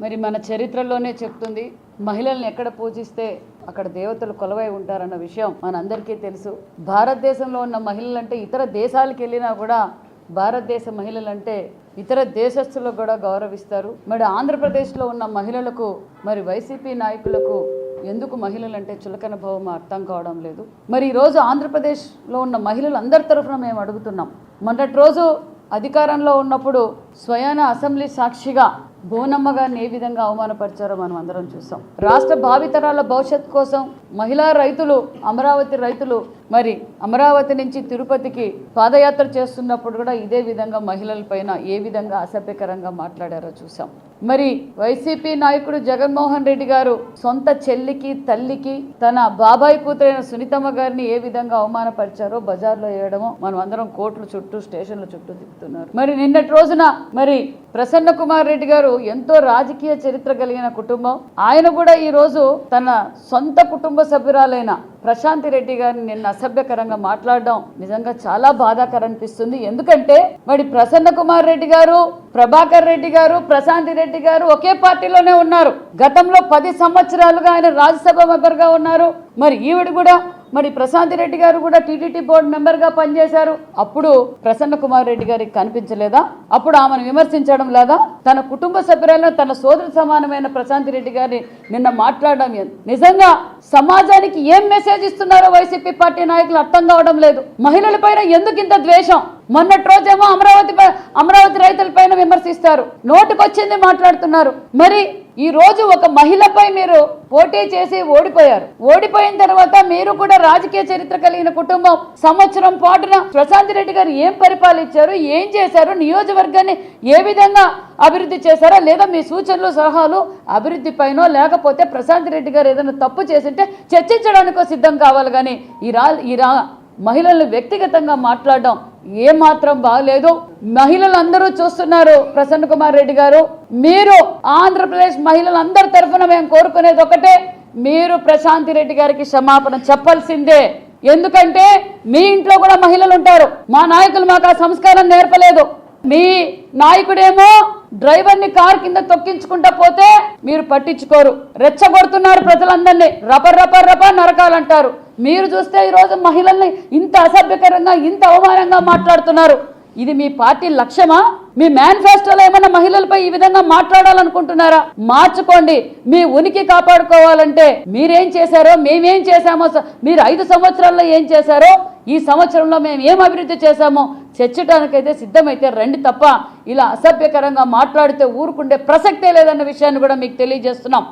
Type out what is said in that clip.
మరి మన చరిత్రలోనే చెప్తుంది మహిళల్ని ఎక్కడ పూజిస్తే అక్కడ దేవతలు కొలవై ఉంటారన్న విషయం మనందరికీ తెలుసు. భారతదేశంలో ఉన్న మహిళలంటే ఇతర దేశాలకు వెళ్ళినా కూడా భారతదేశ మహిళలంటే ఇతర దేశస్తులకు కూడా గౌరవిస్తారు. మరి ఆంధ్రప్రదేశ్లో ఉన్న మహిళలకు మరి వైసీపీ నాయకులకు ఎందుకు మహిళలంటే చులకన భావం అర్థం కావడం లేదు. మరి ఈరోజు ఆంధ్రప్రదేశ్లో ఉన్న మహిళలు అందరి తరఫున మేము అడుగుతున్నాం. మొన్నటి రోజు అధికారంలో ఉన్నప్పుడు స్వయాన అసెంబ్లీ సాక్షిగా బోనమ్మ గారిని ఏ విధంగా అవమానపరిచారో మనం అందరం చూసాం. రాష్ట్ర భావితరాల భవిష్యత్ కోసం మహిళా రైతులు అమరావతి రైతులు మరి అమరావతి నుంచి తిరుపతికి పాదయాత్ర చేస్తున్నప్పుడు కూడా ఇదే విధంగా మహిళలపైన ఏ విధంగా అసభ్యకరంగా మాట్లాడారో చూసాం. మరి వైసీపీ నాయకుడు జగన్మోహన్ రెడ్డి గారు సొంత చెల్లికి తల్లికి తన బాబాయ్ కూతురైన సునీతమ్మ గారిని ఏ విధంగా అవమానపరిచారో బజార్లో వేయడమో మనం అందరం కోర్టుల చుట్టూ స్టేషన్ల చుట్టూ తిప్పుతున్నారు. మరి నిన్నటి రోజున మరి ప్రసన్న కుమార్ రెడ్డి గారు ఎంతో రాజకీయ చరిత్ర కలిగిన కుటుంబం. ఆయన కూడా ఈ రోజు తన సొంత కుటుంబ సభ్యురాలైన ప్రశాంతి రెడ్డి గారిని నిన్న అసభ్యకరంగా మాట్లాడడం నిజంగా చాలా బాధాకరం అనిపిస్తుంది. ఎందుకంటే మరి ప్రసన్న కుమార్ రెడ్డి గారు ప్రభాకర్ రెడ్డి గారు ప్రశాంతి రెడ్డి గారు ఒకే పార్టీలోనే ఉన్నారు. గతంలో పది సంవత్సరాలుగా ఆయన రాజ్యసభ మెంబర్గా ఉన్నారు. మరి ఈవిడ కూడా మరి ప్రశాంతి రెడ్డి గారు కూడా టీటీడీ బోర్డు మెంబర్గా పనిచేశారు. అప్పుడు ప్రసన్న కుమార్ రెడ్డి గారికి కనిపించలేదా? అప్పుడు ఆమెను విమర్శించడం లేదా? తన కుటుంబ సభ్యురాలను తన సోదరు సమానమైన ప్రశాంతి రెడ్డి గారిని నిన్న మాట్లాడడం నిజంగా సమాజానికి ఏం మెసేజ్ ఇస్తున్నారో వైసీపీ పార్టీ నాయకులు అర్థం కావడం లేదు. మహిళలపైన ఎందుకు ఇంత ద్వేషం? మొన్నటి రోజేమో అమరావతి పై- అమరావతి రైతులపైన విమర్శిస్తారు. నోటికొచ్చింది మాట్లాడుతున్నారు. మరి ఈ రోజు ఒక మహిళపై మీరు పోటీ చేసి ఓడిపోయారు. ఓడిపోయిన తర్వాత మీరు కూడా రాజకీయ చరిత్ర కలిగిన కుటుంబం సంవత్సరం పాటున ప్రశాంత్ రెడ్డి గారు ఏం పరిపాలించారు ఏం చేశారు నియోజకవర్గాన్ని ఏ విధంగా అభివృద్ధి చేశారా లేదా మీ సూచనలు సలహాలు అభివృద్ధి పైనో లేకపోతే ప్రశాంత్ రెడ్డి గారు ఏదైనా తప్పు చేసింటే చర్చించడానికో సిద్ధం కావాలి కానీ ఈ రా ఈ రా మహిళలను వ్యక్తిగతంగా మాట్లాడడం ఏమాత్రం బాగలేదు. మహిళలు అందరూ చూస్తున్నారు ప్రసన్న కుమార్ రెడ్డి గారు. మీరు ఆంధ్రప్రదేశ్ మహిళలందరి తరఫున మేము కోరుకునేది ఒకటే మీరు ప్రశాంతి రెడ్డి గారికి క్షమాపణ చెప్పాల్సిందే. ఎందుకంటే మీ ఇంట్లో కూడా మహిళలు ఉంటారు. మా నాయకులు మాకు ఆ సంస్కారం నేర్పలేదు. మీ నాయకుడేమో డ్రైవర్ని కార్ కింద తొక్కించుకుంటా పోతే మీరు పట్టించుకోరు. రెచ్చగొడుతున్నారు ప్రజలందరినీ. రపర్ రపర్ రపర్ నరకాలంటారు. మీరు చూస్తే ఈరోజు మహిళల్ని ఇంత అసభ్యకరంగా ఇంత అవమానంగా మాట్లాడుతున్నారు. ఇది మీ పార్టీ లక్ష్యమా? మీ మేనిఫెస్టోలో ఏమైనా మహిళలపై ఈ విధంగా మాట్లాడాలనుకుంటున్నారా? మార్చుకోండి. మీ ఉనికి కాపాడుకోవాలంటే మీరేం చేశారో మేమేం చేశామో మీరు ఐదు సంవత్సరాల్లో ఏం చేశారో ఈ సంవత్సరంలో మేము ఏం అభివృద్ధి చేశామో చర్చడానికైతే సిద్ధమైతే రండి తప్ప ఇలా అసభ్యకరంగా మాట్లాడితే ఊరుకుండే ప్రసక్తే లేదన్న విషయాన్ని కూడా మీకు తెలియజేస్తున్నాం.